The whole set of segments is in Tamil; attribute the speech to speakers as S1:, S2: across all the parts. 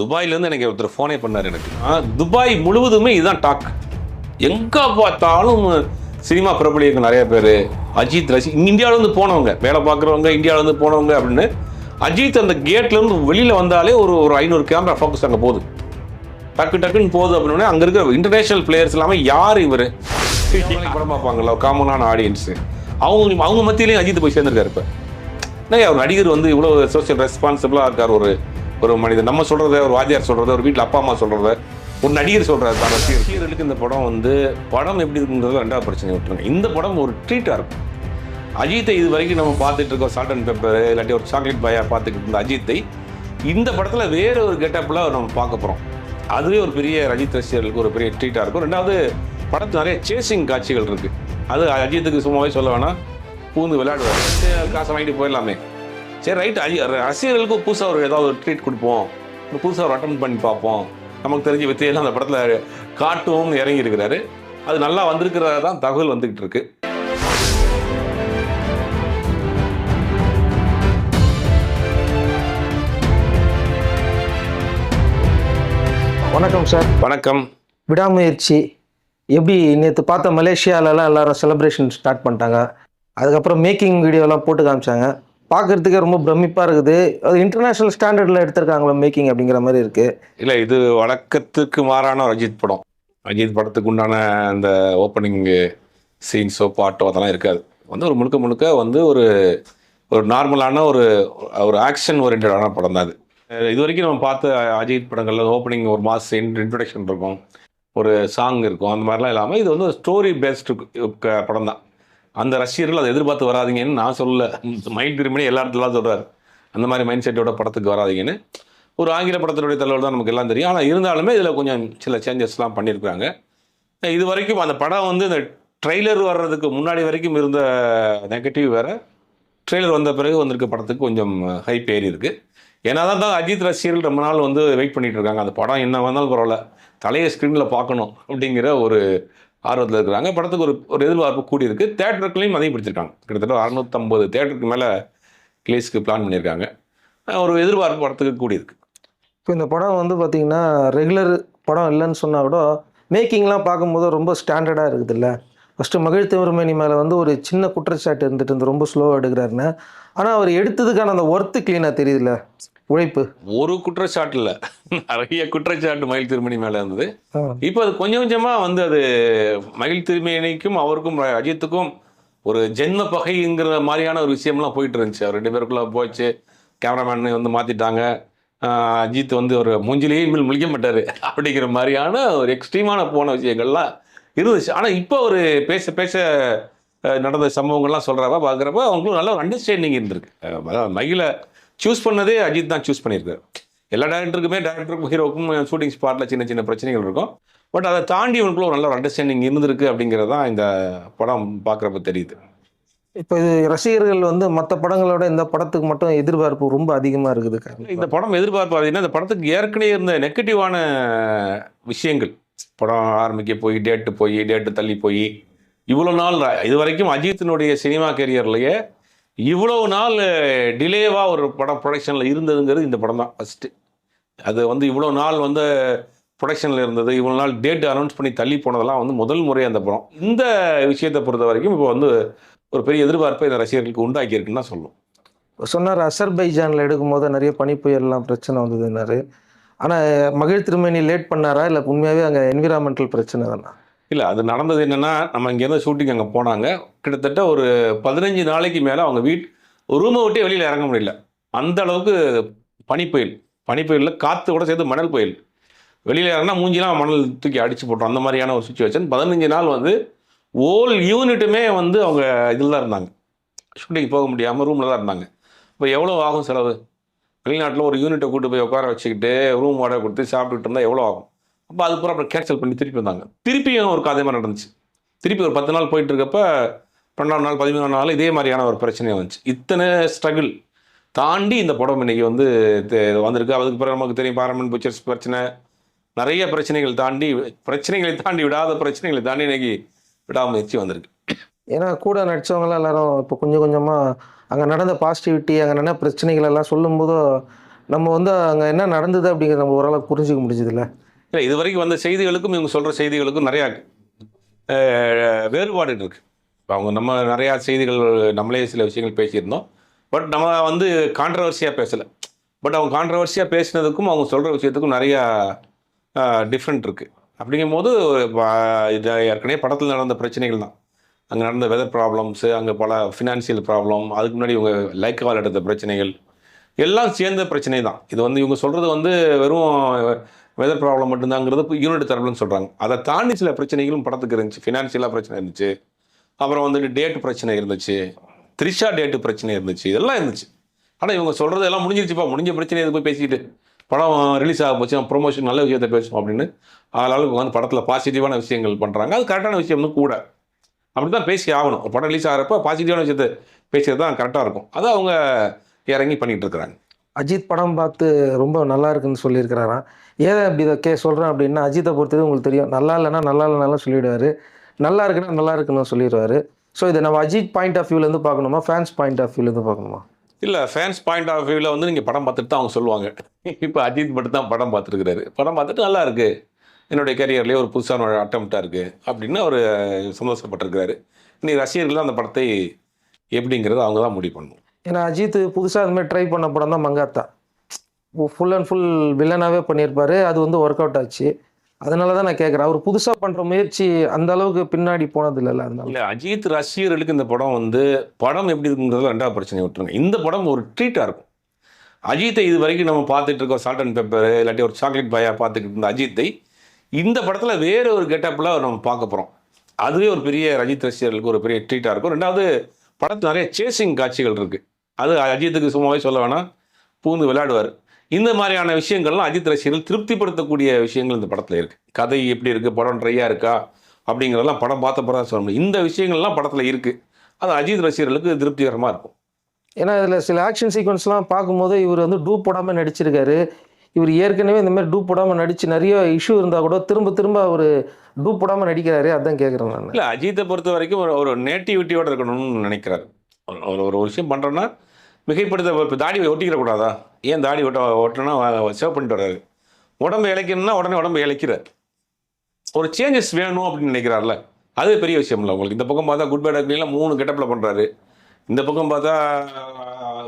S1: துபாயிலேருந்து எனக்கு ஒருத்தர் ஃபோனே பண்ணார் எனக்கு. துபாய் முழுவதுமே இதுதான் டாக் எங்கே பார்த்தாலும் சினிமா பிரபலியங்கள் நிறைய பேர். அஜித் ரசி இந்தியாவிலேருந்து போனவங்க வேலை பார்க்குறவங்க இந்தியாவிலேருந்து போனவங்க அப்படின்னு. அஜித் அந்த கேட்லேருந்து வெளியில் வந்தாலே ஒரு ஒரு ஐநூறு கேமரா ஃபோக்கஸ் அங்கே போகுது. டக்கு டக்குன்னு போகுது அப்படின்னே அங்கே இருக்கிற இன்டர்நேஷனல் பிளேயர்ஸ் இல்லாமல் யார் இவர்? படம் பார்ப்பாங்களோ காமனான ஆடியன்ஸு அவங்க அவங்க மத்தியிலையும் அஜித் போய் சேர்ந்துருக்காரு இப்போ. என்ன அவர் நடிகர் வந்து இவ்வளோ சோஷியல் ரெஸ்பான்சிபிளாக இருக்கார் ஒரு ஒரு மனிதன். நம்ம சொல்கிறத ஒரு வாத்தியார் சொல்கிறத ஒரு வீட்டில் அப்பா அம்மா சொல்கிறத ஒரு நடிகர் சொல்கிறாரு தான். ரசிகர் ரசிகர்களுக்கு இந்த படம் வந்து படம் எப்படி இருக்குங்கிறது ரெண்டாவது பிரச்சனை விட்டுருங்க. இந்த படம் ஒரு ட்ரீட்டாக இருக்கும். அஜித்தை இது வரைக்கும் நம்ம பார்த்துட்டு இருக்கோம். சால்ட் அண்ட் பேப்பர் இல்லாட்டி ஒரு சாக்லேட் பாயா பார்த்துக்கிட்டு இருந்த அஜித்தை. இந்த படத்தில் வேறு ஒரு கெட்டப்பில் நம்ம பார்க்க போகிறோம் அதுவே ஒரு பெரிய ரஜித் ரசிகர்களுக்கு ஒரு பெரிய ட்ரீட்டாக இருக்கும். ரெண்டாவது படத்து நிறைய சேசிங் காட்சிகள் இருக்குது அது அஜித்துக்கு சும்மாவே சொல்ல வேணாம். பூந்து விளையாடுவார். காசை வாங்கிட்டு போயிடலாமே. சரி ரைட் அஜி ரசிகர்களுக்கு புதுசாக ஒரு ஏதாவது ஒரு ட்ரீட் கொடுப்போம். புதுசாக ஒரு அட்டன் பண்ணி பார்ப்போம். நமக்கு தெரிஞ்ச வித்தையெல்லாம் அந்த படத்தில் காட்டுவோம்னு இறங்கி இருக்கிறாரு. அது நல்லா வந்திருக்கிறதா தான் தகவல் வந்துகிட்டு இருக்கு.
S2: வணக்கம் சார்
S1: வணக்கம்.
S2: விடாமுயற்சி. எப்படி நேற்று பார்த்த மலேசியாலலாம் எல்லாரும் செலிப்ரேஷன் ஸ்டார்ட் பண்ணிட்டாங்க. அதுக்கப்புறம் மேக்கிங் வீடியோலாம் போட்டு காமிச்சாங்க. பார்க்குறதுக்கே ரொம்ப பிரமிப்பாக இருக்குது. அது இன்டர்நேஷ்னல் ஸ்டாண்டர்டில் எடுத்திருக்காங்களா மேக்கிங் அப்படிங்கிற மாதிரி இருக்குது
S1: இல்லை இது வழக்கத்துக்கு மாறான ஒரு அஜித் படம். அஜித் படத்துக்கு உண்டான அந்த ஓப்பனிங்கு சீன்ஸோ பாட்டோ அதெல்லாம் இருக்காது. வந்து ஒரு முழுக்க முழுக்க வந்து ஒரு ஒரு நார்மலான ஒரு ஒரு ஆக்ஷன் ஓரியன்டான படம் தான் அது. இது வரைக்கும் நம்ம பார்த்த அஜித் படங்களில் ஓப்பனிங் ஒரு மாஸ் இன்ட்ரடக்ஷன் இருக்கும். ஒரு சாங் இருக்கும். அந்த மாதிரிலாம் இல்லாமல் இது வந்து ஸ்டோரி பேஸ்டு படம் தான் அந்த ரசிகர்கள் அதை எதிர்பார்த்து வராதீங்கன்னு நான் சொல்லல. மைண்ட் திரும்பி எல்லா இடத்துல சொல்கிறார் அந்த மாதிரி மைண்ட் செட்டோட படத்துக்கு வராதீங்கன்னு. ஒரு ஆங்கில படத்தினுடைய தலைவர் தான் நமக்கு எல்லாம் தெரியும். ஆனால் இருந்தாலுமே இதில் கொஞ்சம் சில சேஞ்சஸ்லாம் பண்ணியிருக்காங்க இது வரைக்கும் அந்த படம் வந்து இந்த ட்ரெய்லர் வர்றதுக்கு முன்னாடி வரைக்கும் இருந்த நெகட்டிவ் வேறு. ட்ரெய்லர் வந்த பிறகு வந்திருக்க படத்துக்கு கொஞ்சம் ஹைப் ஏறி இருக்குது ஏன்னா தான் தான் அஜித் ரசிகர்கள் ரொம்ப நாள் வந்து வெயிட் பண்ணிகிட்டு இருக்காங்க. அந்த படம் என்ன வந்தாலும் பரவாயில்ல. தலையை ஸ்க்ரீனில் பார்க்கணும் அப்படிங்கிற ஒரு ஆர்வத்தில் இருக்கிறாங்க. படத்துக்கு ஒரு ஒரு எதிர்பார்ப்பு கூடி இருக்கு தேட்டருக்குலையும் அதையும் பிடிச்சிருக்காங்க. கிட்டத்தட்ட அறுநூத்தம்பது தேட்டருக்கு மேலே ரிலீஸ்க்கு பிளான் பண்ணியிருக்காங்க. ஒரு எதிர்பார்ப்பு படத்துக்கு கூடி இருக்கு
S2: இப்போ இந்த படம் வந்து பார்த்திங்கன்னா ரெகுலர் படம் இல்லைன்னு சொன்னால் கூட மேக்கிங்லாம் பார்க்கும்போது ரொம்ப ஸ்டாண்டர்டாக இருக்குதுல்ல. ஃபஸ்ட்டு மகிழ் திருமணி மேலே வந்து ஒரு சின்ன குற்றச்சாட்டு இருந்துட்டு இருந்து ரொம்ப ஸ்லோவாக எடுக்கிறாருன்னு. ஆனால் அவர் எடுத்ததுக்கான அந்த ஒர்த்து க்ளீனாக தெரியுதுல்ல. உழைப்பு.
S1: ஒரு குற்றச்சாட்டு இல்லை. நிறைய குற்றச்சாட்டு மயில் திருமணி மேலே இருந்தது. இப்போ அது கொஞ்சம் கொஞ்சமாக வந்து அது மகிழ் திருமேனிக்கும் அவருக்கும் அஜித்துக்கும் ஒரு ஜென்ம பகைங்கிற மாதிரியான ஒரு விஷயம்லாம் போயிட்டு இருந்துச்சு. அவர் ரெண்டு பேருக்குள்ள போச்சு. கேமராமேன் வந்து மாற்றிட்டாங்க அஜித் வந்து ஒரு மூஞ்சிலேயே இனிமேல் முழிக்க மாட்டார். அப்படிங்கிற மாதிரியான ஒரு எக்ஸ்ட்ரீமான போன விஷயங்கள்லாம் இருந்துச்சு. ஆனால் இப்போ ஒரு பேச பேச நடந்த சம்பவங்கள்லாம் சொல்கிறப்ப பார்க்குறப்ப அவங்களுக்கும் நல்ல ஒரு அண்டர்ஸ்டாண்டிங் இருந்திருக்கு. மகிழை சூஸ் பண்ணதே அஜித் தான் சூஸ் பண்ணியிருக்காரு. எல்லா டேரக்டருக்குமே டேரக்டருக்கும் ஹீரோக்கும் ஷூட்டிங் ஸ்பாட்டில் சின்ன சின்ன பிரச்சனைகள் இருக்கும். பட் அதை தாண்டி இவனுக்குள்ள ஒரு நல்ல ஒரு அண்டர்ஸ்டாண்டிங் இருந்திருக்கு அப்படிங்கிறது தான் இந்த படம் பார்க்குறப்ப தெரியுது.
S2: இப்போ இது ரசிகர்கள் வந்து மற்ற படங்களோட இந்த படத்துக்கு மட்டும் எதிர்பார்ப்பு ரொம்ப அதிகமாக இருக்குது
S1: இந்த படம் எதிர்பார்ப்பு பார்த்தீங்கன்னா இந்த படத்துக்கு ஏற்கனவே இருந்த நெகட்டிவான விஷயங்கள். படம் ஆரம்பிக்க போய் டேட்டு போய் டேட்டு தள்ளி போய் இவ்வளோ நாள் இது வரைக்கும் அஜித்தினுடைய சினிமா கேரியர்லேயே இவ்வளோ நாள் டிலேவாக ஒரு படம் ப்ரொடக்ஷனில் இருந்ததுங்கிறது இந்த படம் தான் ஃபஸ்ட்டு அது வந்து இவ்வளோ நாள் வந்து ப்ரொடக்ஷனில் இருந்தது இவ்வளோ நாள் டேட் அனௌன்ஸ் பண்ணி தள்ளி போனதெல்லாம் வந்து முதல் முறை அந்த படம். இந்த விஷயத்தை பொறுத்த வரைக்கும் இப்போ வந்து ஒரு பெரிய எதிர்பார்ப்பை இந்த ரசிகர்களுக்கு உண்டாக்கியிருக்குன்னு தான் சொல்லும்
S2: சொன்னார் அசர்பைஜானில் எடுக்கும்போது நிறைய பனிப்புயல்லாம் பிரச்சனை வந்ததுன்னாரு ஆனால் மகிழ் திருமணி லேட் பண்ணாரா? இல்லை உண்மையாகவே அங்கே என்விரான்மெண்டல் பிரச்சனை தானா?
S1: இல்லை அது நடந்தது என்னென்னா நம்ம இங்கேருந்து ஷூட்டிங் அங்கே போனாங்க. கிட்டத்தட்ட ஒரு பதினஞ்சு நாளைக்கு மேலே அவங்க வீட் ரூமை விட்டே வெளியில் இறங்க முடியல. அந்த அளவுக்கு பனிப்புயல் பனிப்புயலில் காற்று கூட சேர்த்து மணல் புயல். வெளியில் இறங்கினா மூஞ்சிலாம் மணல் தூக்கி அடித்து போட்டோம் அந்த மாதிரியான ஒரு சுச்சுவேஷன் பதினஞ்சு நாள் வந்து ஓல் யூனிட்டுமே வந்து அவங்க இதில் தான் இருந்தாங்க. ஷூட்டிங் போக முடியாமல் ரூமில் தான் இருந்தாங்க. இப்போ எவ்வளோ ஆகும் செலவு? வெளிநாட்டில் ஒரு யூனிட்டை கூட்டு போய் உட்கார வச்சுக்கிட்டு ரூம் வாடகை கொடுத்து சாப்பிட்டுட்டு இருந்தால் எவ்வளோ ஆகும்? அப்போ அதுக்கப்புறம் அப்புறம் கேன்சல் பண்ணி திருப்பி வந்தாங்க. திருப்பியும் ஒரு அதே மாதிரி நடந்துச்சு. திருப்பி ஒரு பத்து நாள் போயிட்டு இருக்கப்ப பன்னெண்டாம் நாள் பதிமூணாம் நாள் இதே மாதிரியான ஒரு பிரச்சனையாக வந்துச்சு. இத்தனை ஸ்ட்ரகிள் தாண்டி இந்த படம் இன்னைக்கு வந்து வந்திருக்கு. அதுக்கு பிறகு நமக்கு தெரியும் பாரமன் பிக்சர்ஸ் பிரச்சனை. நிறைய பிரச்சனைகள் தாண்டி பிரச்சனைகளை தாண்டி விடாத பிரச்சனைகளை தாண்டி இன்னைக்கு விடாமுயற்சி வந்திருக்கு.
S2: ஏன்னா கூட நடித்தவங்களாம் எல்லாரும் இப்போ கொஞ்சம் கொஞ்சமாக அங்கே நடந்த பாசிட்டிவிட்டி அங்கே நடந்த பிரச்சனைகள் எல்லாம் சொல்லும்போது நம்ம வந்து அங்கே என்ன நடந்தது அப்படிங்கிறத நம்ம ஓரளவுக்கு புரிஞ்சுக்க முடிஞ்சதில்ல?
S1: இல்லை இது வரைக்கும் வந்த செய்திகளுக்கும் இவங்க சொல்கிற செய்திகளுக்கும் நிறையா வேறுபாடு இருக்குது இப்போ அவங்க நம்ம நிறையா செய்திகள் நம்மளே சில விஷயங்கள் பேசியிருந்தோம். பட் நம்ம வந்து கான்ட்ரவர்சியாக பேசலை. பட் அவங்க கான்ட்ரவர்சியாக பேசினதுக்கும் அவங்க சொல்கிற விஷயத்துக்கும் நிறையா டிஃப்ரெண்ட் இருக்குது அப்படிங்கும்போது போது இது ஏற்கனவே படத்தில் நடந்த பிரச்சனைகள் தான். அங்கே நடந்த வெதர் ப்ராப்ளம்ஸு அங்கே பல ஃபினான்சியல் ப்ராப்ளம் அதுக்கு முன்னாடி இவங்க லைக்கால் எடுத்த பிரச்சனைகள் எல்லாம் சேர்ந்த பிரச்சனை தான். இது வந்து இவங்க சொல்கிறது வந்து வெறும் வெதர் ப்ராப்ளம் மட்டும்தாங்கிறது யூனிட் தரப்புலன்னு சொல்கிறாங்க அதை தாண்டி சில பிரச்சனைகளும் படத்துக்கு இருந்துச்சு. ஃபினான்ஷியலாக பிரச்சனை இருந்துச்சு. அப்புறம் வந்துட்டு டேட் பிரச்சனை இருந்துச்சு. த்ரிஷா டேட்டு பிரச்சனை இருந்துச்சு. இதெல்லாம் இருந்துச்சு. ஆனால் இவங்க சொல்கிறது எல்லாம் முடிஞ்சிருச்சுப்பா. முடிஞ்ச பிரச்சனை இது போய் பேசிக்கிட்டு படம் ரிலீஸ் ஆக போச்சு. ப்ரொமோஷன் நல்ல விஷயத்தை பேசுவோம் அப்படின்னு. ஆளாளுக்கு வந்து படத்தில் பாசிட்டிவான விஷயங்கள் பண்ணுறாங்க அது கரெக்டான விஷயம்னு கூட. அப்படி தான் பேசி ஆகணும். படம் ரிலீஸ் ஆகிறப்ப பாசிட்டிவான விஷயத்தை பேசுறது தான் கரெக்டாக இருக்கும். அதை அவங்க இறங்கி பண்ணிகிட்டு இருக்கிறாங்க.
S2: அஜித் படம் பார்த்து ரொம்ப நல்லா இருக்குன்னு சொல்லியிருக்கிறாராம். ஏன் அப்படி இதை கே சொல்கிறேன் அப்படின்னா அஜித்தை பொறுத்தது உங்களுக்கு தெரியும். நல்லா இல்லைன்னா நல்லா இல்லைனாலும் சொல்லிவிடுவார் நல்லா இருக்குன்னா நல்லா இருக்குன்னு சொல்லிடுவார். ஸோ இதை நம்ம அஜித் பாயிண்ட் ஆஃப் வியூலேருந்து பார்க்கணுமா? ஃபேன்ஸ் பாயிண்ட் ஆஃப் வியூலேருந்து பார்க்கணுமா?
S1: இல்லை ஃபேன்ஸ் பாயிண்ட் ஆஃப் வியூவில் வந்து நீங்கள் படம் பார்த்துட்டு தான் அவங்க சொல்லுவாங்க. இப்போ அஜித் மட்டும் தான் படம் பார்த்துருக்குறாரு. படம் பார்த்துட்டு நல்லா இருக்குது என்னுடைய கரியர்லேயே ஒரு புதுசான அட்டம்ப்டாக இருக்குது அப்படின்னு அவர் சந்தோஷப்பட்டிருக்கிறாரு. இன்றைக்கி ரசிகர்கள் அந்த படத்தை எப்படிங்கிறத அவங்க தான் முடிவு பண்ணணும்.
S2: ஏன்னா அஜித் புதுசாக அதுமாதிரி ட்ரை பண்ண படம் தான் மங்காத்தா. ஃபுல் அண்ட் ஃபுல் வில்லனாகவே பண்ணியிருப்பார். அது வந்து ஒர்க் அவுட் ஆச்சு. அதனால தான் நான் கேட்குறேன் அவர் புதுசாக பண்ணுற முயற்சி அந்த அளவுக்கு பின்னாடி போனது இல்லைல்ல அதனால.
S1: இல்லை அஜித் ரசிகர்களுக்கு இந்த படம் வந்து படம் எப்படி இருக்குங்கிறது ரெண்டாவது பிரச்சனை விட்டுருங்க. இந்த படம் ஒரு ட்ரீட்டாக இருக்கும். அஜித்தை இது வரைக்கும் நம்ம பார்த்துட்டு இருக்கோம். சால்ட் அண்ட் பெப்பர் இல்லாட்டி ஒரு சாக்லேட் பாயா பார்த்துக்கிட்டு இருந்த அஜித்தை. இந்த படத்தில் வேறு ஒரு கெட்டப்பில் நம்ம பார்க்க போகிறோம் அதுவே ஒரு பெரிய ரஜித் ரசிகர்களுக்கு ஒரு பெரிய ட்ரீட்டாக இருக்கும். ரெண்டாவது படத்தில் நிறைய சேசிங் காட்சிகள் இருக்குது அது அஜித்துக்கு சும்மாவே சொல்ல வேணாம். பூந்து விளையாடுவார். இந்த மாதிரியான விஷயங்கள்லாம் அஜித் ரசிகர்கள் திருப்திப்படுத்தக்கூடிய விஷயங்கள் இந்த படத்தில் இருக்குது கதை எப்படி இருக்குது படம் ட்ரையாக இருக்கா? அப்படிங்கிறதெல்லாம் படம் பார்த்த பிறகு சொல்ல முடியும். இந்த விஷயங்கள்லாம் படத்தில் இருக்குது அது அஜித் ரசிகர்களுக்கு திருப்திகரமாக இருக்கும்.
S2: ஏன்னா இதில் சில ஆக்ஷன் சீக்வன்ஸ்லாம் பார்க்கும்போது இவர் வந்து டூப் போடாமல் நடிச்சிருக்காரு. இவர் ஏற்கனவே இந்த மாதிரி டூப் போடாமல் நடிச்சு நிறைய இஷ்யூ இருந்தால் கூட திரும்ப திரும்ப அவர் டூப் போடாமல் நடிக்கிறாரு அதான் கேட்குறேன் நான்.
S1: இல்லை அஜித்தை பொறுத்த வரைக்கும் ஒரு ஒரு நேட்டிவிட்டியோட இருக்கணும்னு நினைக்கிறாரு. ஒரு ஒரு விஷயம் பண்ணுறோன்னா மிகைப்படுத்த இப்போ தாடி ஒட்டிக்கிற கூடாதா ஏன் தாடி ஒட்ட ஒட்டனா சேவ் பண்ணிட்டு வர்றாரு. உடம்பு இழைக்கணும்னா உடனே உடம்பு இழைக்கிறார். ஒரு சேஞ்சஸ் வேணும் அப்படின்னு நினைக்கிறார்ல. அது பெரிய விஷயம் இல்லை உங்களுக்கு. இந்த பக்கம் பார்த்தா குட் பேட் அக்னிலாம் மூணு கெட்டப்பில் பண்ணுறாரு இந்த பக்கம் பார்த்தா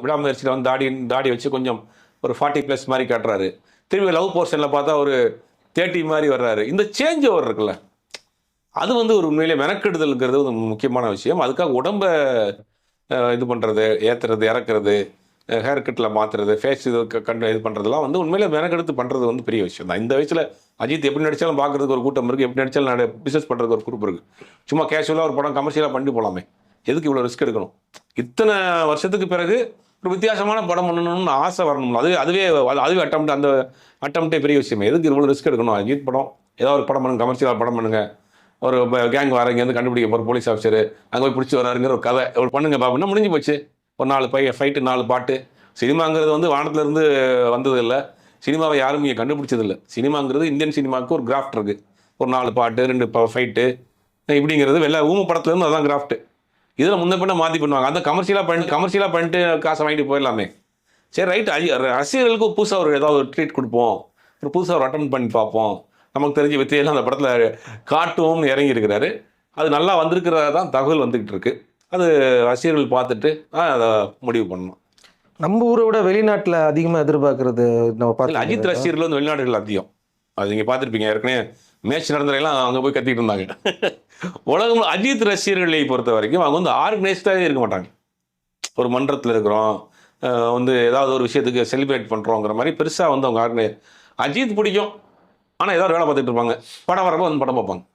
S1: விடாமுயற்சியில் வந்து தாடி தாடி வச்சு கொஞ்சம் ஒரு ஃபார்ட்டி ப்ளஸ் மாதிரி காட்டுறாரு. திரும்பி லவ் போர்ஷனில் பார்த்தா ஒரு தேர்ட்டி மாதிரி வர்றாரு. இந்த சேஞ்ச் ஓவர் இருக்குல்ல. அது வந்து ஒரு உண்மையிலே மெனக்கெடுதல்ங்கிறது ஒரு முக்கியமான விஷயம். அதுக்காக உடம்ப இது பண்ணுறது ஏற்றுறது இறக்குறது ஹேர் கட்டில் மாற்றுறது ஃபேஸ் இது கண்டு இது பண்ணுறதுலாம் வந்து உண்மையிலே மெனக்கெடுத்து பண்ணுறது வந்து பெரிய விஷயம் தான். இந்த வயசில் அஜித் எப்படி நடித்தாலும் பார்க்குறதுக்கு ஒரு கூட்டம் இருக்குது எப்படி நடித்தாலும் நான் பிஸ்னஸ் பண்ணுறதுக்கு ஒரு குரூப் இருக்குது சும்மா கேஷுவலாக ஒரு படம் கமர்ஷியலாக பண்ணி போகலாமே எதுக்கு இவ்வளோ ரிஸ்க் எடுக்கணும்? இத்தனை வருஷத்துக்கு பிறகு ஒரு வித்தியாசமான படம் பண்ணணும்னு ஆசை வரணும் அதுவே அதுவே அது- அதுவே அட்டம் அந்த அட்டம்ப்டே பெரிய விஷயம். எதுக்கு இவ்வளோ ரிஸ்க் எடுக்கணும்? அஜித் படம் ஏதாவது ஒரு படம் பண்ணுங்க கமர்ஷியலாக படம் பண்ணுங்க. ஒரு கேங் வரங்க வந்து கண்டுபிடிக்க போகிற போலீஸ் ஆஃபீஸர் அங்கே போய் பிடிச்சி வராருங்கிற ஒரு கதை. ஒரு பண்ணுங்க பாப்புன்னா முடிஞ்சு போச்சு. ஒரு நாலு பை ஃபைட்டு நாலு பாட்டு. சினிமாங்கிறது வந்து வானத்துலேருந்து வந்ததில்லை. வந்தது இல்லை சினிமாவை யாரும் இங்கே கண்டுபிடிச்சது இல்லை சினிமாங்கிறது இந்தியன் சினிமாவுக்கு ஒரு கிராஃப்ட் இருக்குது ஒரு நாலு பாட்டு ரெண்டு ஃபைட்டு இப்படிங்கிறது வெள்ள ஊம படத்துலேருந்து அதான் கிராஃப்ட் இதில் முன்ன பின்ன மாற்றி பண்ணுவாங்க. அந்த கமர்ஷியலாக பண்ணி கமர்ஷியலாக பண்ணிட்டு காசை வாங்கிட்டு போயிடலாமே. சரி ரைட் அரசியலுக்கு புதுசாக ஒரு ஏதாவது ஒரு ட்ரீட் கொடுப்போம். ஒரு புதுசாக ஒரு அட்டன் பண்ணி பார்ப்போம். நமக்கு தெரிஞ்ச வித்தையெல்லாம் அந்த படத்தில் காட்டுவோம்னு இறங்கி இருக்கிறாரு அது நல்லா வந்திருக்கிறதா தான் தகவல் வந்துக்கிட்டு இருக்கு. அது ரசிகர்கள் பார்த்துட்டு அதை முடிவு பண்ணணும்.
S2: நம்ம ஊரை விட வெளிநாட்டில் அதிகமாக எதிர்பார்க்கறது நம்ம
S1: இல்லை அஜித்
S2: பார்த்து
S1: ரசிகர்கள் வந்து வெளிநாடுகள் அதிகம். அது நீங்கள் பார்த்துருப்பீங்க. ஏற்கனவே மேட்ச் நடந்ததெல்லாம் அங்கே போய் கத்திட்டு இருந்தாங்க. உலகம் அஜித் ரசிகர்களை பொறுத்த வரைக்கும் அவங்க வந்து ஆர்கனைஸ்டாகவே இருக்க மாட்டாங்க. ஒரு மன்றத்தில் இருக்கிறோம். வந்து ஏதாவது ஒரு விஷயத்துக்கு செலிப்ரேட் பண்ணுறோங்கிற மாதிரி பெருசாக வந்து அவங்க ஆர்கனை அஜித் பிடிக்கும். ஆனால் ஏதாவது வேலை பார்த்துட்டு இருப்பாங்க. படம் வரப்போ வந்து படம் பார்ப்பாங்க.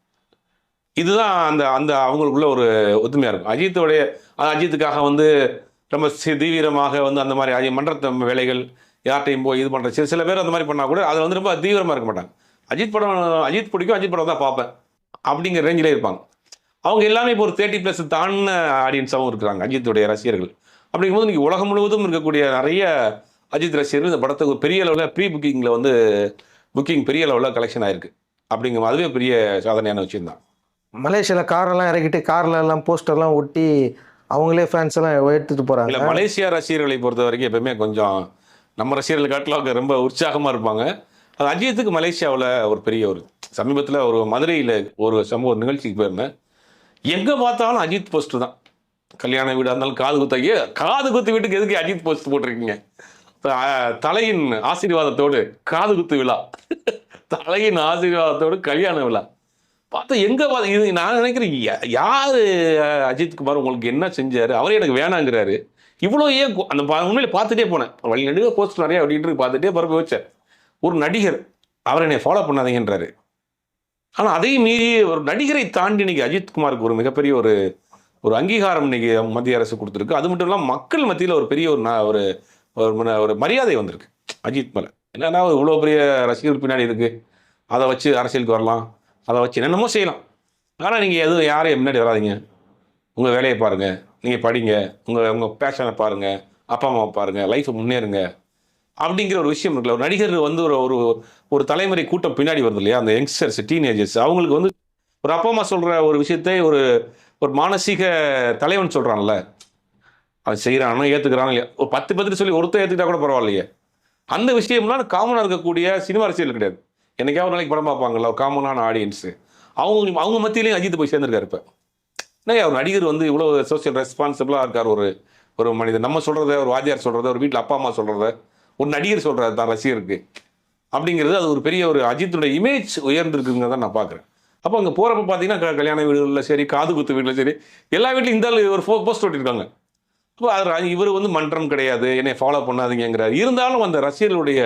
S1: இதுதான் அந்த அந்த அவங்களுக்குள்ள ஒரு ஒத்துமையாக இருக்கும். அஜித்துடைய அஜித்துக்காக வந்து ரொம்ப சி- தீவிரமாக வந்து அந்த மாதிரி அஜி- மன்றத்து வேலைகள் யார்ட்டையும் போய் இது பண்ணுற சில சில பேர் அந்த மாதிரி பண்ணால் கூட அதில் வந்து ரொம்ப தீவிரமாக இருக்க மாட்டாங்க. அஜித் படம் அஜித் பிடிக்கும் அஜித் படம் தான் பார்ப்பேன். அப்படிங்கிற ரேஞ்சிலே இருப்பாங்க. அவங்க எல்லாமே இப்போ ஒரு தேர்ட்டி ப்ளஸ் தாண்டின ஆடியன்ஸாகவும் இருக்கிறாங்க அஜித்துடைய ரசிகர்கள். அப்படிங்கும்போது இன்னைக்கு உலகம் முழுவதும் இருக்கக்கூடிய நிறைய அஜித் ரசிகர்கள் இந்த படத்துக்கு பெரிய அளவில் ப்ரீ புக்கிங்கில் வந்து புக்கிங் பெரிய அளவில் கலெக்ஷன் ஆயிருக்கு. அப்படிங்கும் அதுவே பெரிய சாதனையான விஷயம் தான்
S2: மலேசியாவில் காரெல்லாம் இறக்கிட்டு கார்ல எல்லாம் போஸ்டர்லாம் ஒட்டி அவங்களே ஃபேன்ஸ் எல்லாம் எடுத்துட்டு
S1: இல்லை
S2: போகிறாங்க
S1: மலேசியா ரசிகர்களை பொறுத்த வரைக்கும் எப்பவுமே கொஞ்சம் நம்ம ரசிகர்கள் காட்டில் அவங்க ரொம்ப உற்சாகமாக இருப்பாங்க. அது அஜித்துக்கு மலேசியாவில் ஒரு பெரிய ஒரு சமீபத்தில் ஒரு மதுரையில் ஒரு ஒரு நிகழ்ச்சிக்கு போயிருந்தேன். எங்கே பார்த்தாலும் அஜித் போஸ்ட் தான். கல்யாண வீடாக இருந்தாலும் காது குத்த ஐயா, காது குத்து வீட்டுக்கு எதுக்கு அஜித் போஸ்ட் போட்டிருக்கீங்க? தலையின் ஆசீர்வாதத்தோடு காது குத்து விழா. தலையின் ஆசீர்வாதத்தோடு கல்யாண விழா. பார்த்தா எங்க பார்த்து இது நான் நினைக்கிறேன் யார் யாரு அஜித் குமார் உங்களுக்கு என்ன செஞ்சாரு? அவரே எனக்கு வேணாங்கிறாரு. இவ்வளோ ஏன் அந்த பா- உண்மையில பார்த்துட்டே போனேன். வழி நடுக போஸ்ட் நிறைய அப்படின்ட்டு பார்த்துட்டே பிறகு வச்சேன் ஒரு நடிகர் அவர் என்னை ஃபாலோ பண்ணாதீங்கன்றாரு. ஆனால் அதையும் மீறி ஒரு நடிகரை தாண்டி இன்னைக்கு அஜித்குமாருக்கு ஒரு மிகப்பெரிய ஒரு ஒரு அங்கீகாரம் இன்னைக்கு மத்திய அரசு கொடுத்துருக்கு. அது மட்டும் இல்லாமல் மக்கள் மத்தியில் ஒரு பெரிய ஒரு ஒரு ஒரு ஒரு மரியாதை வந்திருக்கு. அஜித் மேலே. என்னன்னா இவ்வளோ பெரிய ரசிகர்கள் பின்னாடி இருக்குது அதை வச்சு அரசியலுக்கு வரலாம். அதை வச்சு என்னென்னமோ செய்யலாம். ஆனால் நீங்கள் எதுவும் யாரையும் முன்னாடி வராதீங்க. உங்கள் வேலையை பாருங்கள் நீங்கள் படிங்க. உங்கள் உங்கள் பேஷனை பாருங்கள் அப்பா அம்மாவை பாருங்கள் லைஃப்பை முன்னேறுங்க. அப்படிங்கிற ஒரு விஷயம் இருக்குல்ல. ஒரு நடிகர் வந்து ஒரு ஒரு ஒரு தலைமுறை கூட்டம் பின்னாடி வருது இல்லையா? அந்த யங்ஸ்டர்ஸ் டீனேஜர்ஸ் அவங்களுக்கு வந்து ஒரு அப்பா அம்மா சொல்கிற ஒரு விஷயத்தை ஒரு ஒரு மானசீக தலைவன் சொல்கிறான்ல அது செய்கிறானோ ஏற்றுக்கிறானோ இல்லையா? ஒரு பத்து பத்து சொல்லி ஒருத்தர் ஏற்றுக்கிட்டா கூட பரவாயில்லையே. அந்த விஷயம்லாம் காமனாக இருக்கக்கூடிய சினிமா அரசியல் கிடையாது. என்னைக்காவது ஒரு நாளைக்கு படம் பார்ப்பாங்கல்ல ஒரு காமனான ஆடியன்ஸு அவங்க அவங்க மத்தியிலையும் அஜித் போய் சேர்ந்துருக்காரு இப்போ. என்ன ஒரு நடிகர் வந்து இவ்வளோ சோஷியல் ரெஸ்பான்சிபிளாக இருக்கார் ஒரு ஒரு மனிதர் நம்ம சொல்கிறத ஒரு வாத்தியார் சொல்கிறத ஒரு வீட்டில் அப்பா அம்மா சொல்கிறத ஒரு நடிகர் சொல்கிறது தான் ரசிகருக்கு. அப்படிங்கிறது அது ஒரு பெரிய ஒரு அஜித்துடைய இமேஜ் உயர்ந்திருக்குங்க தான் நான் பார்க்குறேன். அப்போ அங்கே போகிறப்ப பார்த்தீங்கன்னா க- கல்யாண வீடுகளில் சரி காது குத்து வீட்டில் சரி எல்லா வீட்லையும் இந்த ஆளு ஒரு ஃபோ போஸ்ட் ஓட்டியிருக்காங்க அப்போ அது இவர் வந்து மன்றம் கிடையாது. என்னை ஃபாலோ பண்ணாதீங்கிறார் இருந்தாலும் அந்த ரசிகர்களுடைய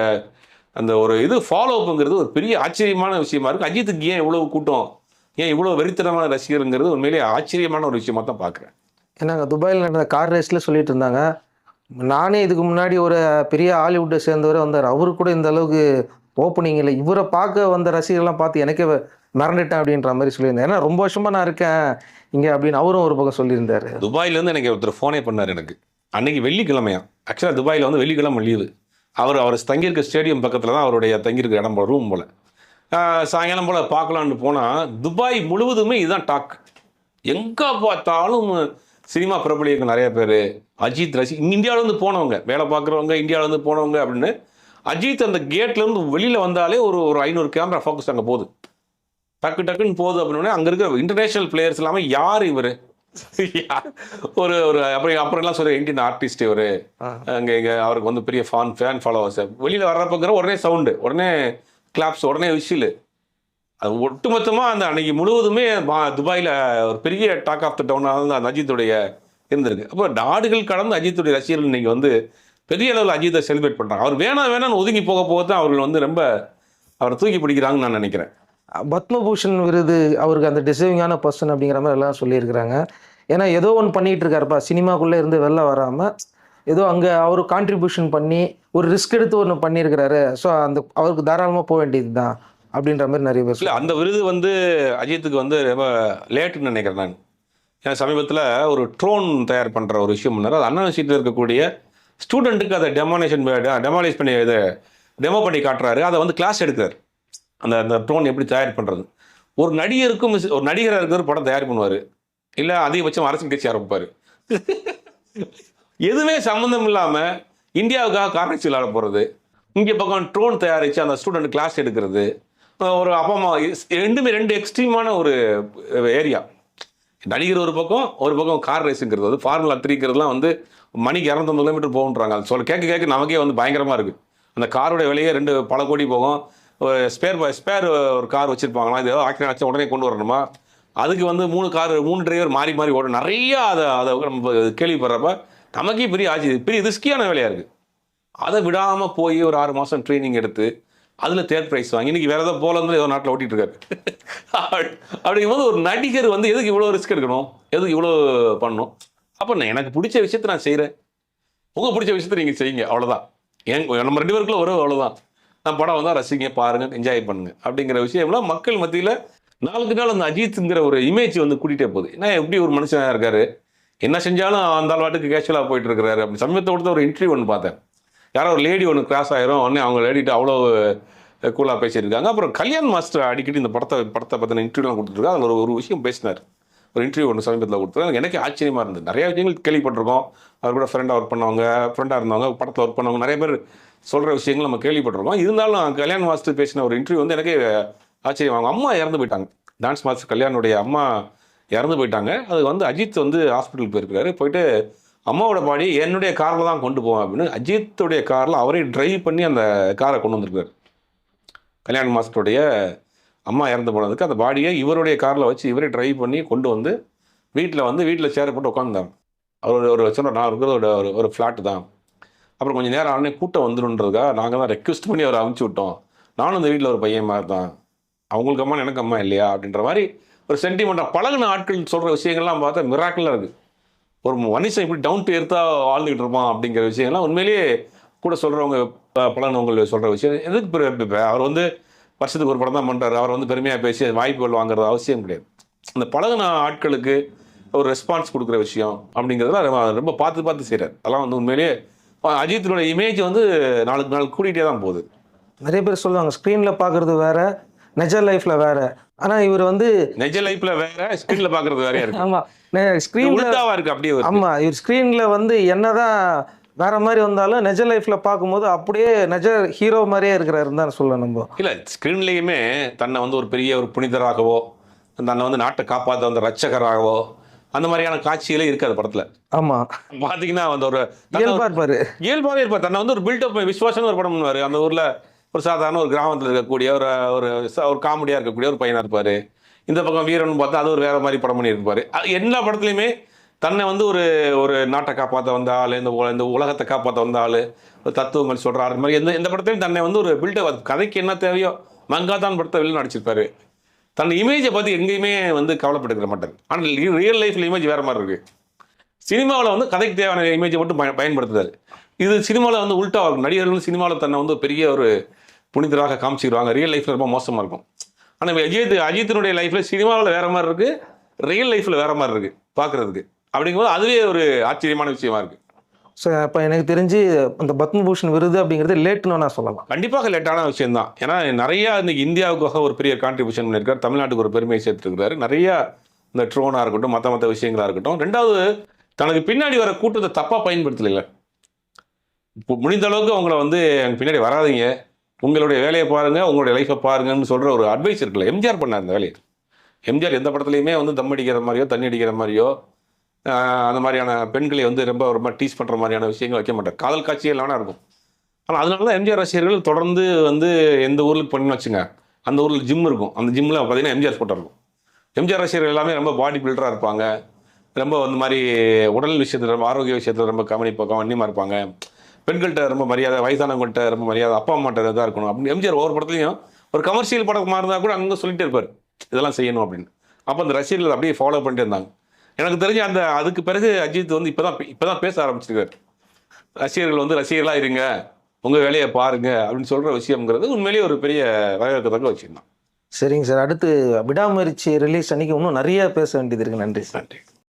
S1: அந்த ஒரு இது ஃபாலோ அப்புங்கிறது ஒரு பெரிய ஆச்சரியமான விஷயமா இருக்கும் அஜித்துக்கு ஏன் இவ்வளவு கூட்டம் ஏன் இவ்வளோ வெறித்தனமான ரசிகருங்கிறது உண்மையிலேயே ஆச்சரியமான ஒரு விஷயமா தான் பார்க்குறேன்.
S2: ஏன்னா துபாயில் நடந்த கார் ரேஸில் சொல்லிட்டு இருந்தாங்க. நானே இதுக்கு முன்னாடி ஒரு பெரிய ஹாலிவுட்டை சேர்ந்தவர் வந்தார். அவரு கூட இந்த அளவுக்கு ஓப்பனிங் இல்லை. இவரை பார்க்க வந்த ரசிகர்லாம் பார்த்து எனக்கே மிரண்டுட்டேன் அப்படின்ற மாதிரி சொல்லியிருந்தேன் ஏன்னா ரொம்ப வருஷமாக நான் இருக்கேன் இங்கே அப்படின்னு அவரும் ஒரு பக்கம் சொல்லியிருந்தாரு.
S1: துபாயிலேருந்து எனக்கு ஒருத்தர் ஃபோனே பண்ணார் எனக்கு. அன்னைக்கு வெள்ளிக்கிழமையா. ஆக்சுவலாக துபாயில் வந்து வெள்ளிக்கிழமை லீவு அவர் அவர் தங்கியிருக்க ஸ்டேடியம் பக்கத்தில் தான் அவருடைய தங்கியிருக்க இடம் போல ரூம் போல். சாயங்காலம் போல் பார்க்கலான்னு போனால் துபாய் முழுவதுமே இதுதான் டாக் எங்கே பார்த்தாலும் சினிமா பிரபலியங்கள் நிறைய பேர் அஜித் ரசி இந்தியாவிலேருந்து போனவங்க வேலை பார்க்குறவங்க இந்தியாவிலேருந்து போனவங்க அப்படின்னு அஜித் அந்த கேட்லேருந்து வெளியில் வந்தாலே ஒரு ஒரு ஐநூறு கேமரா ஃபோக்கஸ் அங்கே போகுது. டக்கு டக்குன்னு போகுது அப்படின்னே அங்கே இருக்கிற இன்டர்நேஷனல் பிளேயர்ஸ் இல்லாமல் யார் இவர்? ஒரு ஒரு அப்புறம் அப்புறம் எல்லாம் சொல்ற இந்தியன் ஆர்டிஸ்ட் இவர். அங்கே இங்கே அவருக்கு வந்து பெரிய ஃபேன் ஃபேன் ஃபாலோவர்ஸ் வெளியில் வர்றப்பங்கிற உடனே சவுண்டு உடனே கிளாப்ஸ் உடனே விஷில் அது ஒட்டுமொத்தமாக அந்த அன்னைக்கு முழுவதுமே துபாயில் ஒரு பெரிய டாக் ஆஃப் த டவுனாக வந்து அந்த அஜித்துடைய இருந்திருக்கு. அப்போ நாடுகள் கடந்து அஜித்துடைய ரசிகர்கள் இன்றைக்கி வந்து பெரிய அளவில் அஜித்தை செலிப்ரேட் பண்ணுறாங்க அவர் வேணாம் வேணாம்னு ஒதுங்கி போக போக தான் அவர்கள் வந்து ரொம்ப அவரை தூக்கி பிடிக்கிறாங்கன்னு நான் நினைக்கிறேன்.
S2: பத்மபூஷன் விருது அவருக்கு அந்த டிசர்விங்கான பர்சன் அப்படிங்கிற மாதிரி எல்லாம் சொல்லியிருக்கிறாங்க. ஏன்னா ஏதோ ஒன்று பண்ணிகிட்டு இருக்காருப்பா. சினிமாக்குள்ளே இருந்து வெளில வராமல் ஏதோ அங்கே அவர் கான்ட்ரிபியூஷன் பண்ணி ஒரு ரிஸ்க் எடுத்து ஒன்று பண்ணியிருக்கிறாரு. ஸோ அந்த அவருக்கு தாராளமாக போக வேண்டியது தான் அப்படின்ற மாதிரி நிறைய பேர்
S1: இல்லை அந்த விருது வந்து அஜித்துக்கு வந்து ரொம்ப லேட்டுன்னு நினைக்கிறேன் நான். ஏன்னா சமீபத்தில் ஒரு ட்ரோன் தயார் பண்ணுற ஒரு விஷயம் பண்ணார். அது அண்ணா சீட்டில் இருக்கக்கூடிய ஸ்டூடெண்ட்டுக்கு அதை டெமானேஷன் டெமாலேஷ் பண்ணி இதை டெமோ பண்ணி காட்டுறாரு. அதை வந்து கிளாஸ் எடுக்கிறார். அந்த அந்த ட்ரோன் எப்படி தயார் பண்ணுறது ஒரு நடிகருக்கும் மிஸ்- ஒரு நடிகராக இருக்கிற படம் தயார் பண்ணுவார். இல்லை அதிகபட்சம் அரசியல் கட்சி ஆரம்பிப்பார். எதுவுமே சம்மந்தம் இல்லாமல் இந்தியாவுக்காக காரணச்சி விளையாட போகிறது இங்கே பக்கம் ட்ரோன் தயாரித்து அந்த ஸ்டூடெண்ட் கிளாஸ் எடுக்கிறது. ஒரு அப்பா அம்மா ரெண்டுமே ரெண்டு எக்ஸ்ட்ரீமான ஒரு ஏரியா நடிகர் ஒரு பக்கம் ஒரு பக்கம் கார் ரேஸுங்கிறது வந்து ஃபார்முலா த்ரீங்கிறதுலாம் வந்து மணிக்கு இரநூத்தம்பது கிலோமீட்டர் போகுன்றாங்க அது சொல்ல கேட்க கேட்க நமக்கே வந்து பயங்கரமாக இருக்குது அந்த காரோட விலையே ரெண்டு பல கோடி போகும். ஸ்பேர் ஸ்பேர் ஒரு கார் வச்சுருப்பாங்களா இது ஆக்சிடென்ட் ஆச்சு உடனே கொண்டு வரணுமா? அதுக்கு வந்து மூணு கார் மூணு டிரைவர் மாறி மாறி ஓடும். நிறைய அதை அதை நம்ம கேள்விப்படுறப்ப நமக்கே பெரிய ஆச்சு பெரிய ரிஸ்கியான வேலையாக இருக்குது அதை விடாமல் போய் ஒரு ஆறு மாதம் ட்ரைனிங் எடுத்து அதில் தேர்ட் ப்ரைஸ் வாங்கி இன்றைக்கி வேற ஏதோ போலந்தில் ஏதோ நாட்டில் ஓட்டிகிட்டு இருக்காரு அப்படிங்கும்போது ஒரு நடிகர் வந்து எதுக்கு இவ்வளோ ரிஸ்க் எடுக்கணும்? எதுக்கு இவ்வளோ பண்ணணும்? அப்போ நான் எனக்கு பிடிச்ச விஷயத்த நான் செய்கிறேன் உங்களுக்கு பிடிச்ச விஷயத்த நீங்கள் செய்யுங்க அவ்வளோதான் எங் நம்ம ரெண்டு பேருக்குள்ள வரும் அவ்வளோதான் நான் படம் வந்தால் ரசிங்க பாருங்க என்ஜாய் பண்ணுங்க. அப்படிங்கிற விஷயம்லாம் மக்கள் மத்தியில் நாளுக்கு நாள் அந்த அஜித்ங்கிற ஒரு இமேஜ் வந்து கூட்டிகிட்டே போகுது. ஏன்னா எப்படி ஒரு மனுஷனாக இருக்காரு? என்ன செஞ்சாலும் அந்த ஆள் வாட்டுக்கு கேஷுவலாக போயிட்டு இருக்கிறாரு அப்படி சமயத்தை கொடுத்த ஒரு இன்டர்வியூ ஒன்று பார்த்தேன். யாரோ ஒரு லேடி ஒன்று கிராஸ் ஆயிரும். உடனே அவங்க லேடிட்டு அவ்வளோ கூலாக பேசியிருக்காங்க. அப்புறம் கல்யாண் மாஸ்டர் அடிக்கடி இந்த படத்தை படத்தை பற்றின இன்டர்வியூலாம் கொடுத்துருக்காங்க அதில் ஒரு ஒரு விஷயம் பேசினார். ஒரு இன்டர்வியூ ஒன்று சமீபத்தில் கொடுத்துருக்காங்க எனக்கு ஆச்சரியமாக இருந்தது. நிறைய விஷயங்கள் கேள்விப்பட்டிருக்கோம். அவர் கூட ஃப்ரெண்டாக ஒர்க் பண்ணவங்க ஃப்ரெண்டாக இருந்தவங்க படத்தில் ஒர்க் பண்ணவங்க நிறைய பேர் சொல்கிற விஷயங்கள் நம்ம கேள்விப்பட்டிருக்கோம். இருந்தாலும் கல்யாண் மாஸ்டர் பேசின ஒரு இன்டர்வியூ வந்து எனக்கு ஆச்சரியம் அவங்க அம்மா இறந்து போயிட்டாங்க. டான்ஸ் மாஸ்டர் கல்யாணுடைய அம்மா இறந்து போயிட்டாங்க. அது வந்து அஜித் வந்து ஹாஸ்பிட்டலுக்கு போயிருக்கிறாரு போயிட்டு அம்மாவோட பாடி என்னுடைய காரில் தான் கொண்டு போவேன் அப்படின்னு அஜித்துடைய காரில் அவரே டிரைவ் பண்ணி அந்த காரை கொண்டு வந்திருக்காரு. கல்யாண மாஸ்டருடைய அம்மா இறந்து போனதுக்கு அந்த பாடியை இவருடைய காரில் வச்சு இவரே டிரைவ் பண்ணி கொண்டு வந்து வீட்டில் வந்து வீட்டில் சேர் போட்டு உட்காந்துருந்தாங்க அவர் ஒரு சொன்ன நான் இருக்கிறது ஒரு ஒரு ஒரு ஃப்ளாட்டு தான். அப்புறம் கொஞ்சம் நேரம் ஆனே கூட்டம் வந்துடுன்றதுக்காக நாங்கள் தான் ரெக்வஸ்ட் பண்ணி அவரை அமுச்சு விட்டோம். நானும் இந்த வீட்டில் ஒரு பையன் மாதிரி தான் அவங்களுக்கு அம்மா எனக்கு அம்மா இல்லையா அப்படின்ற மாதிரி ஒரு சென்டிமெண்ட்டாக பழகுன ஆட்கள் சொல்கிற விஷயங்கள்லாம் பார்த்தா மிராக்கலாக இருக்குது ஒரு மனுஷன் இப்படி டவுன் டு எர்த்தாக வாழ்ந்துகிட்டு இருப்பான் அப்படிங்கிற விஷயம்லாம் உண்மையிலேயே கூட சொல்கிறவங்க பழகினவங்க சொல்கிற விஷயம். எதுக்கு அவர் வந்து வருஷத்துக்கு ஒரு படம் தான் பண்ணுறாரு அவர் வந்து பெருமையாக பேசி வாய்ப்புகள் வாங்குறது அவசியம் கிடையாது. அந்த பழகின ஆட்களுக்கு ஒரு ரெஸ்பான்ஸ் கொடுக்குற விஷயம் அப்படிங்கிறதுலாம் ரொம்ப ரொம்ப பார்த்து பார்த்து செய்கிறார் அதெல்லாம் வந்து உண்மையிலேயே அஹ் அஜித்தினோட இமேஜ் வந்து நாளுக்கு நாள் கூட்டிகிட்டே தான் போகுது.
S2: நிறைய பேர் சொல்லுவாங்க ஸ்க்ரீனில் பார்க்குறது வேற நெஜர் லைஃப்பில் வேறு. ஆனால் இவர் வந்து
S1: நிஜ லைஃப்ல வேற ஸ்கிரீன்ல பாக்குறது வேறையா இருக்கு.
S2: ஆமாம் ஸ்க்ரீனில்
S1: இருக்கு அப்படியே
S2: ஆமாம் இவர் ஸ்க்ரீனில் வந்து என்னதான் வேற மாதிரி வந்தாலும் நிஜ லைஃப்பில் பார்க்கும்போது அப்படியே நிஜ ஹீரோ மாதிரியே இருக்கிறாருன்னு தான் சொல்லலாம் நம்ம.
S1: இல்ல ஸ்கிரீன்லயுமே தன்னை வந்து ஒரு பெரிய ஒரு புனிதராகவோ தன்னை வந்து நாட்டை காப்பாற்ற வந்த ரட்சகராகவோ அந்த மாதிரியான காட்சிகளே இருக்காது படத்துல.
S2: ஆமாம்
S1: பாத்தீங்கன்னா வந்து ஒரு
S2: இயல்பா இருப்பாரு.
S1: இயல்பாவே இருப்பார். தன்னை வந்து ஒரு பில்டப் விஸ்வாசம்னு ஒரு படம் பண்ணுவாரு. அந்த ஊர்ல ஒரு சாதாரண ஒரு கிராமத்தில் இருக்கக்கூடிய ஒரு ஒரு ஒரு காமெடியாக இருக்கக்கூடிய ஒரு பையனாக இருப்பார். இந்த பக்கம் வீரன் பார்த்தா அது ஒரு வேறு மாதிரி படம் பண்ணியிருப்பாரு. எல்லா படத்துலையுமே தன்னை வந்து ஒரு ஒரு நாட்டை காப்பாற்ற வந்த ஆள் இந்த இந்த உலகத்தை காப்பாற்ற வந்த ஆள் ஒரு தத்துவங்கள் சொல்ற ஆள் மாதிரி எந்த எந்த படத்துலையும் தன்னை வந்து ஒரு பில்டப் கதைக்கு என்ன தேவையோ மங்காதான் படத்தை வெளியில் நடிச்சிருப்பாரு. தன் இமேஜை பற்றி எங்கேயுமே வந்து கவலைப்பட்டுக்கிற மாட்டார். ஆனால் ரியல் லைஃப்ல இமேஜ் வேறு மாதிரி இருக்குது சினிமாவில் வந்து கதைக்கு தேவையான இமேஜை மட்டும் பயன்படுத்துறாரு. இது சினிமாவில் வந்து உல்ட்டா இருக்கும் நடிகர்கள் சினிமாவில் தன்னை வந்து பெரிய ஒரு புனிதராக காமிச்சிடுவாங்க ரியல் லைஃப்ல ரொம்ப மோசமாக இருக்கும். ஆனால் அஜித் அஜித்தினுடைய லைஃப்ல சினிமாவில் வேற மாதிரி இருக்கு. ரியல் லைஃப்ல வேற மாதிரி இருக்கு பார்க்கறதுக்கு அப்படிங்கும்போது அதுவே ஒரு ஆச்சரியமான விஷயமா இருக்கு.
S2: ஸோ அப்போ எனக்கு தெரிஞ்சு அந்த பத்மபூஷன் விருது அப்படிங்கிறது லேட்டுன்னு நான் சொல்லலாம்.
S1: கண்டிப்பாக லேட்டான விஷயம் தான் ஏன்னா நிறைய இன்னைக்கு இந்தியாவுக்காக ஒரு பெரிய கான்ட்ரிபியூஷன் பண்ணியிருக்காரு. தமிழ்நாட்டுக்கு ஒரு பெருமையை சேர்த்துருக்காரு நிறைய இந்த ட்ரோனாக இருக்கட்டும் மற்ற மற்ற விஷயங்களா இருக்கட்டும். ரெண்டாவது தனக்கு பின்னாடி வர கூட்டத்தை தப்பாக பயன்படுத்தலைல. இப்போ முடிந்த அளவுக்கு அவங்கள வந்து எனக்கு பின்னாடி வராதிங்க. உங்களுடைய வேலையை பாருங்கள் உங்களுடைய லைஃப்பை பாருங்கன்னு சொல்கிற ஒரு அட்வைஸ் இருக்குல்ல எம்ஜிஆர் பண்ணார் அந்த வேலையை. எம்ஜிஆர் எந்த படத்துலையுமே வந்து தம் அடிக்கிற மாதிரியோ தண்ணி அடிக்கிற மாதிரியோ அந்த மாதிரியான பெண்களை வந்து ரொம்ப ரொம்ப டீஸ் பண்ணுற மாதிரியான விஷயங்கள் வைக்க மாட்டார். காதல் காட்சிகள் வேணா இருக்கும். ஆனால் அதனால தான் எம்ஜிஆர் ரசிகர்கள் தொடர்ந்து வந்து எந்த ஊருக்கு பண்ணி வச்சுங்க அந்த ஊரில் ஜிம் இருக்கும். அந்த ஜிம்மில் பார்த்தீங்கன்னா எம்ஜிஆர் ஃபோட்டோ இருக்கும். எம்ஜிஆர் ரசிகர்கள் எல்லாமே ரொம்ப பாடி பில்டராக இருப்பாங்க. ரொம்ப அந்த மாதிரி உடல் விஷயத்தில் ரொம்ப ஆரோக்கிய விஷயத்தில் ரொம்ப கவனிப்பா கவனியமாக இருப்பாங்க. பெண்கள்கிட்ட ரொம்ப மரியாதை வயசானவங்கள்ட்ட ரொம்ப மரியாதை அப்பா அம்மாட்ட இதாக இருக்கணும். அப்படின்னு எம்ஜிஆர் ஒவ்வொரு படத்துலையும் ஒரு கமர்ஷியல் படமாக இருந்தால் கூட அங்கே சொல்லிட்டே இருப்பார். இதெல்லாம் செய்யணும் அப்படின்னு. அப்போ அந்த ரசிகர்கள் அப்படியே ஃபாலோ பண்ணிட்டே இருந்தாங்க. எனக்கு தெரிஞ்சு அந்த அதுக்கு பிறகு அஜித் வந்து இப்போ தான் இப்போ தான் பேச ஆரம்பிச்சிருக்காரு. ரசிகர்கள் வந்து ரசிகர்களாக இருங்க உங்கள் வேலையை பாருங்க அப்படின்னு சொல்கிற விஷயம்ங்கிறது உண்மையிலேயே ஒரு பெரிய வரவேற்கத்தக்க விஷயம் தான்
S2: சரிங்க சார். அடுத்து விடாமுயற்சி ரிலீஸ் அன்னைக்கு இன்னும் நிறைய பேச வேண்டியது இருக்கு. நன்றி சார்.
S1: நன்றி.